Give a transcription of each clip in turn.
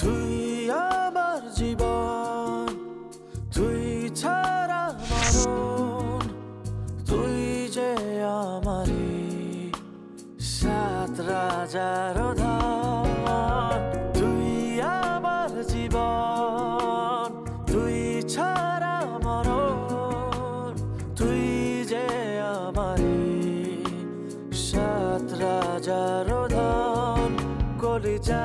তুই আমার জীবন, তুই ছাড়া মরণ, তুই যে আমারি সাত রাজার ধন তুই আমার জীবন, তুই ছাড়া মরণ, তুই যে আমারি সাত রাজার ধন কলিজা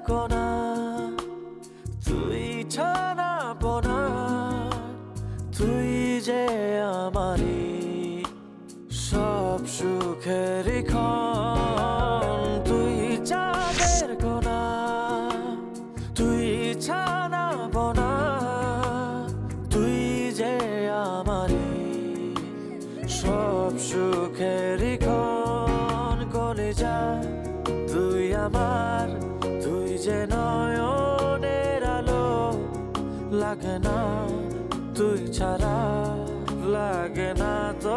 চাঁদের কোনা তুই ছানা পোনা তুই যে আমারি সব সুখের ক্ষণ তুই চাঁদের কোনা তুই ছানা পোনা তুই যে আমারি সব সুখের ক্ষণ করে যা তুই আমার যে আলো লাগে না, তুই ছাড়া লাগে না তো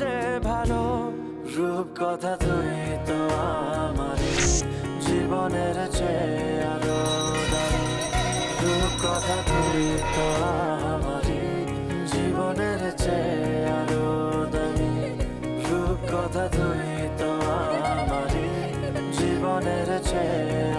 যে ভালো। রূপ কথা তুই তো আমারই, জীবনের চেয়ে আরও রূপ কথা তুই তো আমারই, জীবনের চেয়ে আরও দামি। রূপ কথা তুই তো আমারই, জীবনের চেয়ে